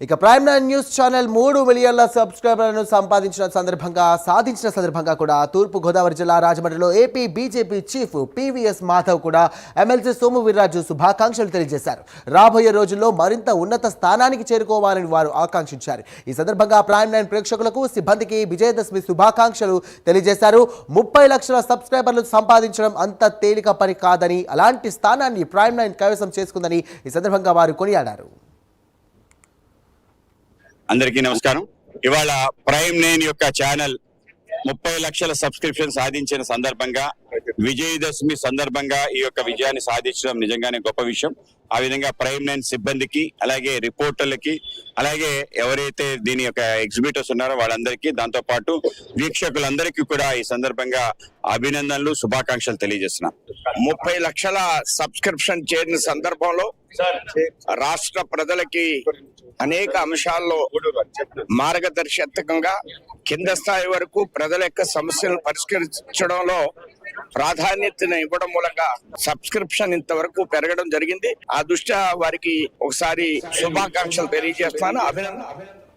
ఇక prime nine news channel మూడు మిలియన్ల సబ్స్క్రైబర్లను సంపాదించిన సందర్భంగా సాధించిన సందర్భంగా కూడా తూర్పు గోదావరి జిల్లా రాజమండ్రిలో AP BJP chief PVS Madhav కూడా ఎమ్మెల్సీ సోము వీర్రాజు శుభాకాంక్షలు తెలియజేశారు. రాబోయే రోజుల్లో మరింత ఉన్నత స్థానానికి చేరుకోవాలని వారు ఆకాంక్షించారు. ఈ సందర్భంగా ప్రైమ్ నైన్ ప్రేక్షకులకు సిబ్బందికి విజయదశమి శుభాకాంక్షలు తెలియజేశారు. ముప్పై లక్షల సబ్స్క్రైబర్లు సంపాదించడం అంత తేలిక పని కాదని అలాంటి స్థానాన్ని ప్రైమ్ నైన్ కైవసం చేసుకుందని ఈ సందర్భంగా వారు కొనియాడారు. అందరికీ నమస్కారం. ఇవాళ ప్రైమ్ నైన్ యొక్క ఛానల్ ముప్పై లక్షల సబ్స్క్రిప్షన్ సాధించిన సందర్భంగా విజయదశమి సందర్భంగా ఈ యొక్క విజయాన్ని సాధించడం నిజంగానే గొప్ప విషయం. ఆ విధంగా ప్రైమ్ నైన్ సిబ్బందికి అలాగే రిపోర్టర్లకి అలాగే ఎవరైతే దీని యొక్క ఎగ్జిబిటర్స్ ఉన్నారో వాళ్ళందరికీ దాంతో పాటు వీక్షకులందరికీ కూడా ఈ సందర్భంగా అభినందనలు శుభాకాంక్షలు తెలియజేస్తున్నాం. ముప్పై లక్షల సబ్స్క్రిప్షన్ చేరిన సందర్భంలో రాష్ట్ర ప్రజలకి అనేక అంశాల్లో మార్గదర్శకత్వంగా కింద స్థాయి వరకు ప్రజల యొక్క సమస్యలను పరిష్కరించడంలో ప్రాధాన్యతను ఇవ్వడం మూలంగా సబ్స్క్రిప్షన్ ఇంతవరకు పెరగడం జరిగింది. ఆ దృష్ట్యా వారికి ఒకసారి శుభాకాంక్షలు తెలియజేస్తాను అభినందన